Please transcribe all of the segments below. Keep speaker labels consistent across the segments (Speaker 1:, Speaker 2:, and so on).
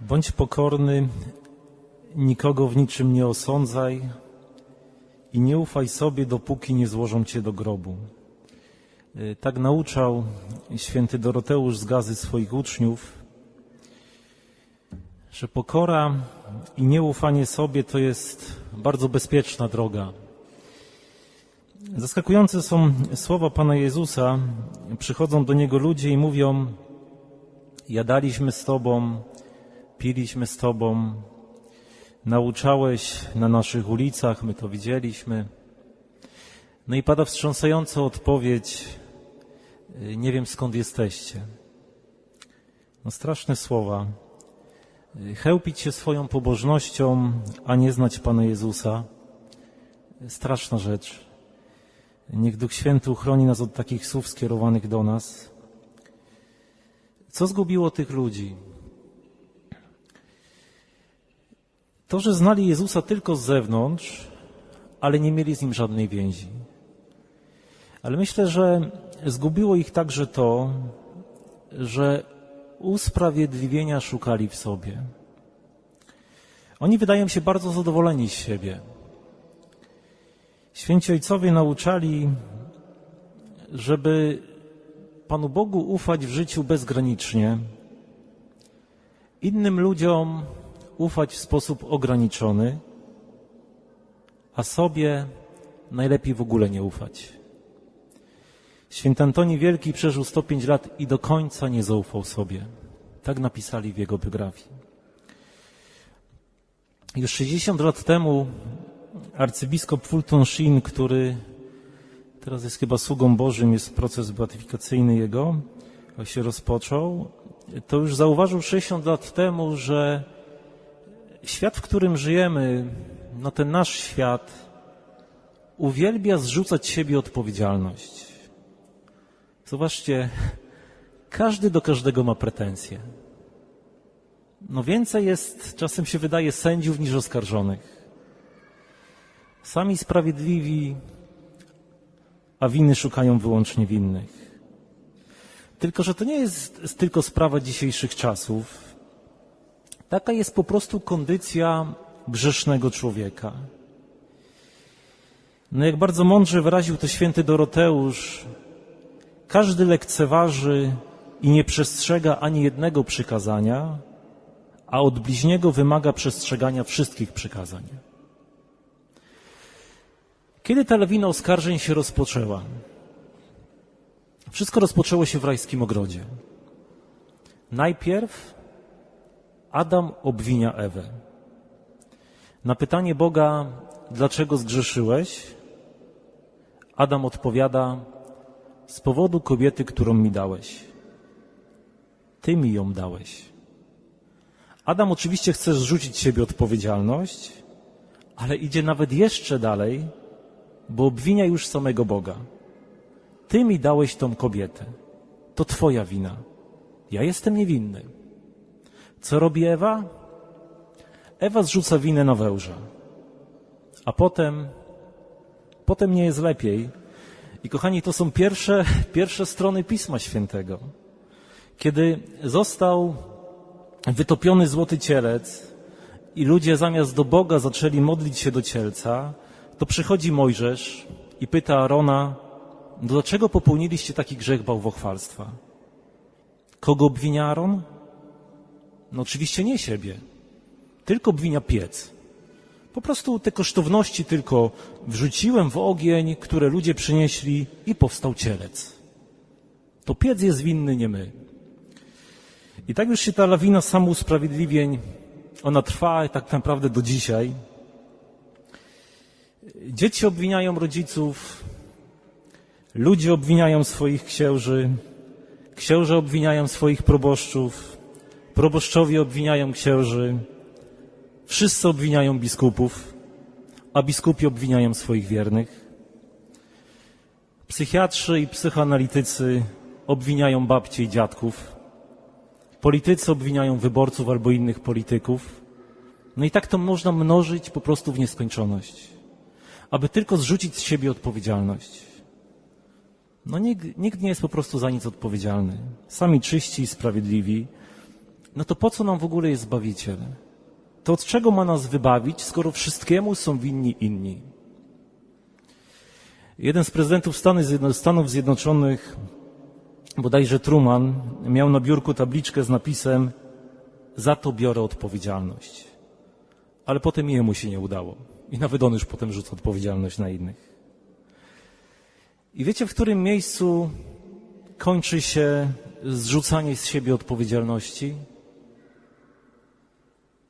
Speaker 1: Bądź pokorny, nikogo w niczym nie osądzaj i nie ufaj sobie, dopóki nie złożą cię do grobu. Y, Tak nauczał święty Doroteusz z gazy swoich uczniów, że pokora i nieufanie sobie to jest bardzo bezpieczna droga. Zaskakujące są słowa Pana Jezusa. Przychodzą do Niego ludzie i mówią, jadaliśmy z Tobą, piliśmy z Tobą, nauczałeś na naszych ulicach, my to widzieliśmy. No i pada wstrząsająca odpowiedź, "Y, nie wiem skąd jesteście. No straszne słowa. Y, Chełpić się swoją pobożnością, a nie znać Pana Jezusa. Straszna rzecz. Niech Duch Święty uchroni nas od takich słów skierowanych do nas. Co zgubiło tych ludzi? To, że znali Jezusa tylko z zewnątrz, ale nie mieli z nim żadnej więzi. Ale myślę, że zgubiło ich także to, że usprawiedliwienia szukali w sobie. Oni wydają się bardzo zadowoleni z siebie. Święci ojcowie nauczali, żeby Panu Bogu ufać w życiu bezgranicznie, innym ludziom ufać w sposób ograniczony, a sobie najlepiej w ogóle nie ufać. Święty Antoni Wielki przeżył 105 lat i do końca nie zaufał sobie. Tak napisali w jego biografii. Już 60 lat temu arcybiskup Fulton Sheen, który teraz jest chyba sługą Bożym, jest proces beatyfikacyjny jego, się rozpoczął, to już zauważył 60 lat temu, że świat, w którym żyjemy, no ten nasz świat, uwielbia zrzucać siebie odpowiedzialność. Zobaczcie, każdy do każdego ma pretensje. No więcej jest, czasem się wydaje, sędziów niż oskarżonych. Sami sprawiedliwi, a winy szukają wyłącznie winnych. Tylko, że to nie jest tylko sprawa dzisiejszych czasów. Taka jest po prostu kondycja grzesznego człowieka. No jak bardzo mądrze wyraził to święty Doroteusz, każdy lekceważy i nie przestrzega ani jednego przykazania, a od bliźniego wymaga przestrzegania wszystkich przykazań. Kiedy ta lawina oskarżeń się rozpoczęła? Wszystko rozpoczęło się w rajskim ogrodzie. Najpierw Adam obwinia Ewę. Na pytanie Boga, dlaczego zgrzeszyłeś? Adam odpowiada, z powodu kobiety, którą mi dałeś. Ty mi ją dałeś. Adam oczywiście chce zrzucić siebie odpowiedzialność, ale idzie nawet jeszcze dalej, bo obwinia już samego Boga. Ty mi dałeś tą kobietę. To Twoja wina. Ja jestem niewinny. Co robi Ewa? Ewa zrzuca winę na węża. A potem, potem nie jest lepiej. I kochani, to są pierwsze, pierwsze strony Pisma Świętego. Kiedy został wytopiony złoty cielec i ludzie zamiast do Boga zaczęli modlić się do cielca, to przychodzi Mojżesz i pyta Arona, dlaczego popełniliście taki grzech bałwochwalstwa? Kogo obwinia Aaron? No oczywiście nie siebie, tylko obwinia piec. Po prostu te kosztowności tylko wrzuciłem w ogień, które ludzie przynieśli i powstał cielec. To piec jest winny, nie my. I tak już się ta lawina samousprawiedliwień, ona trwa tak naprawdę do dzisiaj. Dzieci obwiniają rodziców, ludzie obwiniają swoich księży, księże obwiniają swoich proboszczów, proboszczowie obwiniają księży, wszyscy obwiniają biskupów, a biskupi obwiniają swoich wiernych. Psychiatrzy i psychoanalitycy obwiniają babcie i dziadków, politycy obwiniają wyborców albo innych polityków. No i tak to można mnożyć po prostu w nieskończoność aby tylko zrzucić z siebie odpowiedzialność. No nikt, nikt nie jest po prostu za nic odpowiedzialny. Sami czyści i sprawiedliwi. No to po co nam w ogóle jest Zbawiciel? To od czego ma nas wybawić, skoro wszystkiemu są winni inni? Jeden z prezydentów Stanów Zjedno- Stanów Zjednoczonych, bodajże Truman, miał na biurku tabliczkę z napisem za to biorę odpowiedzialność. Ale potem jemu się nie udało. I nawet on już potem rzuca odpowiedzialność na innych. I wiecie, w którym miejscu kończy się zrzucanie z siebie odpowiedzialności?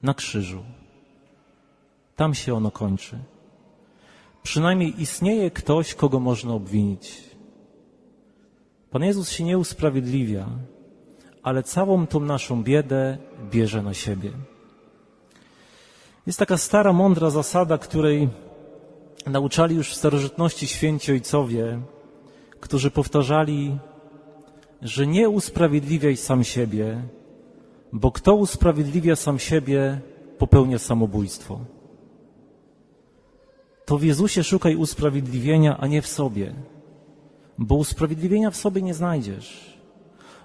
Speaker 1: Na krzyżu. Tam się ono kończy. Przynajmniej istnieje ktoś, kogo można obwinić. Pan Jezus się nie usprawiedliwia, ale całą tą naszą biedę bierze na siebie. Jest taka stara, mądra zasada, której nauczali już w starożytności święci ojcowie, którzy powtarzali, że nie usprawiedliwiaj sam siebie, bo kto usprawiedliwia sam siebie, popełnia samobójstwo. To w Jezusie szukaj usprawiedliwienia, a nie w sobie, bo usprawiedliwienia w sobie nie znajdziesz,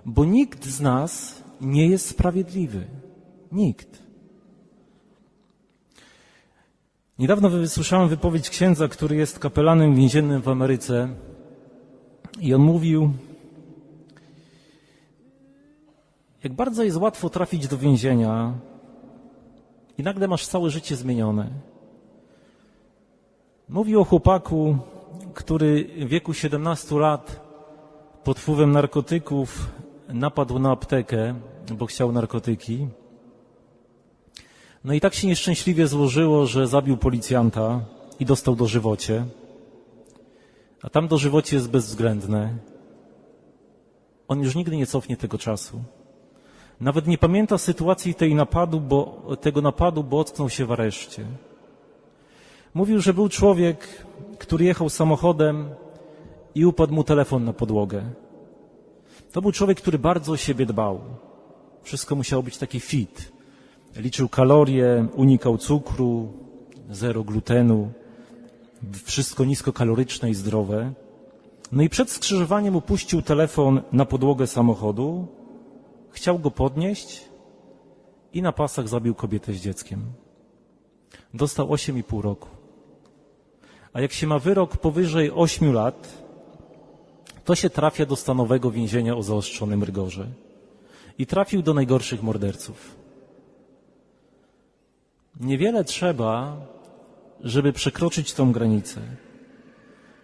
Speaker 1: bo nikt z nas nie jest sprawiedliwy. Nikt. Niedawno wysłyszałem wypowiedź księdza, który jest kapelanem więziennym w Ameryce i on mówił, jak bardzo jest łatwo trafić do więzienia i nagle masz całe życie zmienione. Mówił o chłopaku, który w wieku 17 lat pod wpływem narkotyków napadł na aptekę, bo chciał narkotyki. No i tak się nieszczęśliwie złożyło, że zabił policjanta i dostał dożywocie. A tam dożywocie jest bezwzględne. On już nigdy nie cofnie tego czasu. Nawet nie pamięta sytuacji tej napadu, bo, tego napadu, bo ocknął się w areszcie. Mówił, że był człowiek, który jechał samochodem i upadł mu telefon na podłogę. To był człowiek, który bardzo o siebie dbał. Wszystko musiało być taki fit. Liczył kalorie, unikał cukru, zero glutenu, wszystko niskokaloryczne i zdrowe. No i przed skrzyżowaniem upuścił telefon na podłogę samochodu, chciał go podnieść i na pasach zabił kobietę z dzieckiem. Dostał 8,5 roku. A jak się ma wyrok powyżej 8 lat, to się trafia do stanowego więzienia o zaostrzonym rygorze. I trafił do najgorszych morderców. Niewiele trzeba, żeby przekroczyć tą granicę.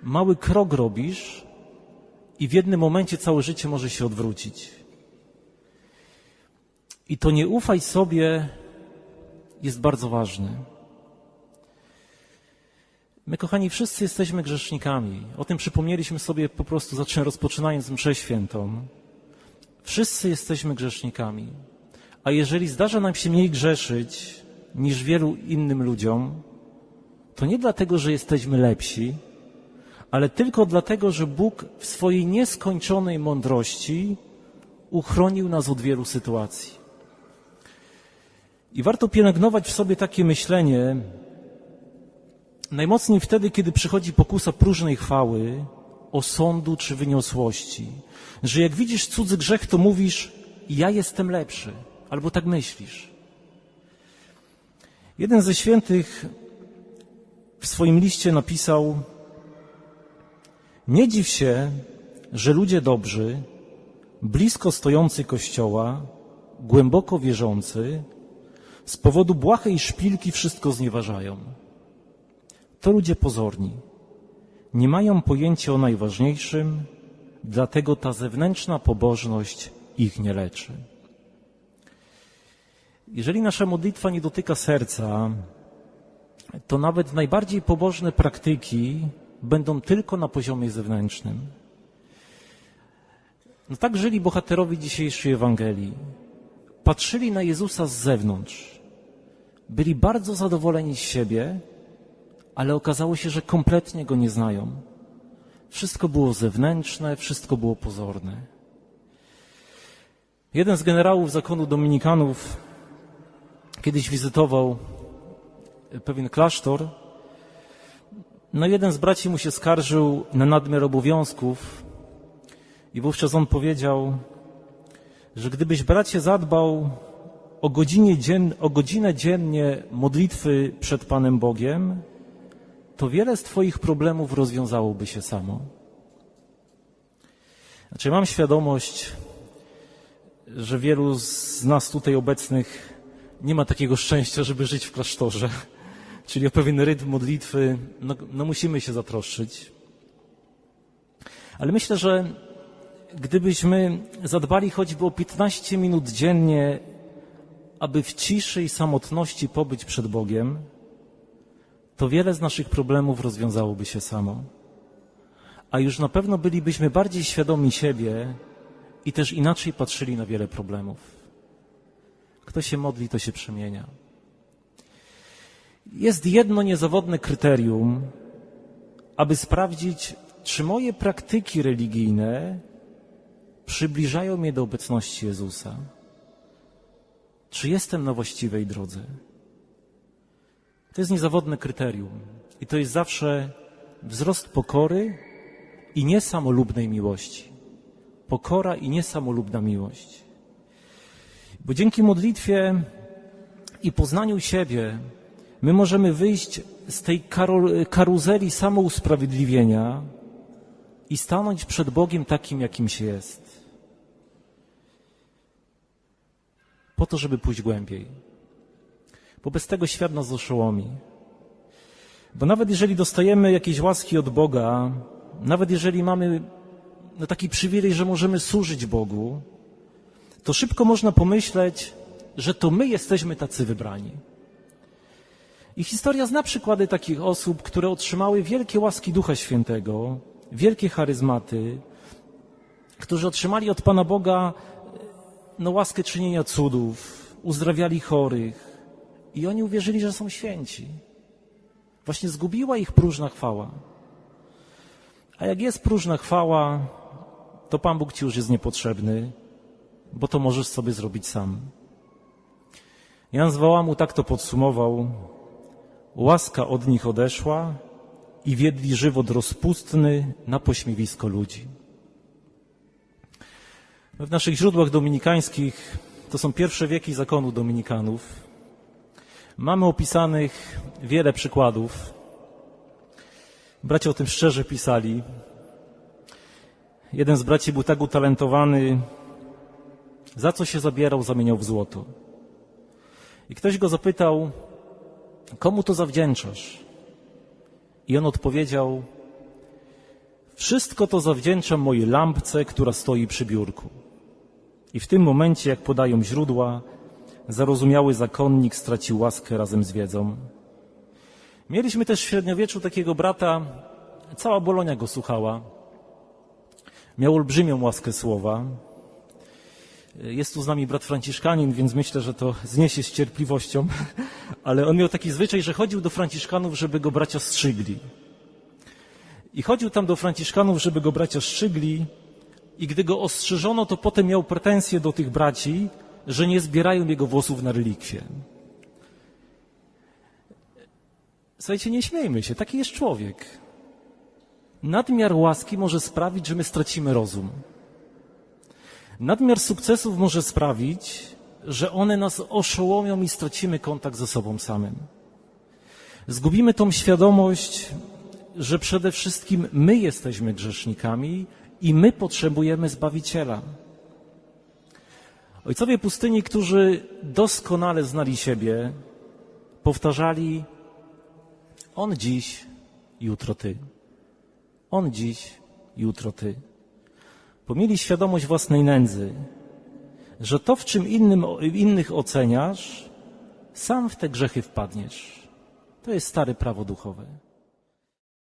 Speaker 1: Mały krok robisz i w jednym momencie całe życie może się odwrócić. I to nie ufaj sobie jest bardzo ważne. My, kochani, wszyscy jesteśmy grzesznikami. O tym przypomnieliśmy sobie po prostu rozpoczynając mszę świętą. Wszyscy jesteśmy grzesznikami. A jeżeli zdarza nam się mniej grzeszyć niż wielu innym ludziom, to nie dlatego, że jesteśmy lepsi, ale tylko dlatego, że Bóg w swojej nieskończonej mądrości uchronił nas od wielu sytuacji. I warto pielęgnować w sobie takie myślenie, najmocniej wtedy, kiedy przychodzi pokusa próżnej chwały, osądu czy wyniosłości. Że jak widzisz cudzy grzech, to mówisz, ja jestem lepszy, albo tak myślisz. Jeden ze świętych w swoim liście napisał: Nie dziw się, że ludzie dobrzy, blisko stojący kościoła, głęboko wierzący, z powodu błahej szpilki wszystko znieważają. To ludzie pozorni. Nie mają pojęcia o najważniejszym, dlatego ta zewnętrzna pobożność ich nie leczy. Jeżeli nasza modlitwa nie dotyka serca, to nawet najbardziej pobożne praktyki będą tylko na poziomie zewnętrznym. No tak żyli bohaterowie dzisiejszej Ewangelii. Patrzyli na Jezusa z zewnątrz. Byli bardzo zadowoleni z siebie, ale okazało się, że kompletnie go nie znają. Wszystko było zewnętrzne, wszystko było pozorne. Jeden z generałów zakonu Dominikanów kiedyś wizytował pewien klasztor. No jeden z braci mu się skarżył na nadmiar obowiązków i wówczas on powiedział, że gdybyś bracie zadbał o, godzinie dzien, o godzinę dziennie modlitwy przed Panem Bogiem, to wiele z Twoich problemów rozwiązałoby się samo. Znaczy, mam świadomość, że wielu z nas tutaj obecnych nie ma takiego szczęścia, żeby żyć w klasztorze. Czyli o pewien rytm modlitwy, no, no musimy się zatroszczyć. Ale myślę, że gdybyśmy zadbali choćby o 15 minut dziennie, aby w ciszy i samotności pobyć przed Bogiem, to wiele z naszych problemów rozwiązałoby się samo. A już na pewno bylibyśmy bardziej świadomi siebie i też inaczej patrzyli na wiele problemów. Kto się modli, to się przemienia. Jest jedno niezawodne kryterium, aby sprawdzić, czy moje praktyki religijne przybliżają mnie do obecności Jezusa. Czy jestem na właściwej drodze? To jest niezawodne kryterium. I to jest zawsze wzrost pokory i niesamolubnej miłości. Pokora i niesamolubna miłość. Bo dzięki modlitwie i poznaniu siebie my możemy wyjść z tej karuzeli samousprawiedliwienia i stanąć przed Bogiem takim, jakim się jest. Po to, żeby pójść głębiej. Bo bez tego świat nas oszołomi. Bo nawet jeżeli dostajemy jakieś łaski od Boga, nawet jeżeli mamy no, taki przywilej, że możemy służyć Bogu, to szybko można pomyśleć, że to my jesteśmy tacy wybrani. I historia zna przykłady takich osób, które otrzymały wielkie łaski Ducha Świętego, wielkie charyzmaty, którzy otrzymali od Pana Boga no, łaskę czynienia cudów, uzdrawiali chorych i oni uwierzyli, że są święci. Właśnie zgubiła ich próżna chwała. A jak jest próżna chwała, to Pan Bóg Ci już jest niepotrzebny, bo to możesz sobie zrobić sam. Jan z Wołamu tak to podsumował. Łaska od nich odeszła i wiedli żywot rozpustny na pośmiewisko ludzi. W naszych źródłach dominikańskich, to są pierwsze wieki zakonu dominikanów, mamy opisanych wiele przykładów. Bracia o tym szczerze pisali. Jeden z braci był tak utalentowany, za co się zabierał, zamieniał w złoto. I ktoś go zapytał, komu to zawdzięczasz? I on odpowiedział, wszystko to zawdzięczam mojej lampce, która stoi przy biurku. I w tym momencie, jak podają źródła, zarozumiały zakonnik stracił łaskę razem z wiedzą. Mieliśmy też w średniowieczu takiego brata, cała Bolonia go słuchała. Miał olbrzymią łaskę słowa. Jest tu z nami brat Franciszkanin, więc myślę, że to zniesie z cierpliwością, ale on miał taki zwyczaj, że chodził do Franciszkanów, żeby go bracia strzygli. I chodził tam do Franciszkanów, żeby go bracia strzygli, i gdy go ostrzyżono, to potem miał pretensje do tych braci, że nie zbierają jego włosów na relikwie. Słuchajcie, nie śmiejmy się, taki jest człowiek. Nadmiar łaski może sprawić, że my stracimy rozum. Nadmiar sukcesów może sprawić, że one nas oszołomią i stracimy kontakt ze sobą samym. Zgubimy tą świadomość, że przede wszystkim my jesteśmy grzesznikami i my potrzebujemy Zbawiciela. Ojcowie pustyni, którzy doskonale znali siebie, powtarzali: On dziś, jutro ty. On dziś, jutro ty. Bo mieli świadomość własnej nędzy, że to, w czym innym, innych oceniasz, sam w te grzechy wpadniesz. To jest stare prawo duchowe.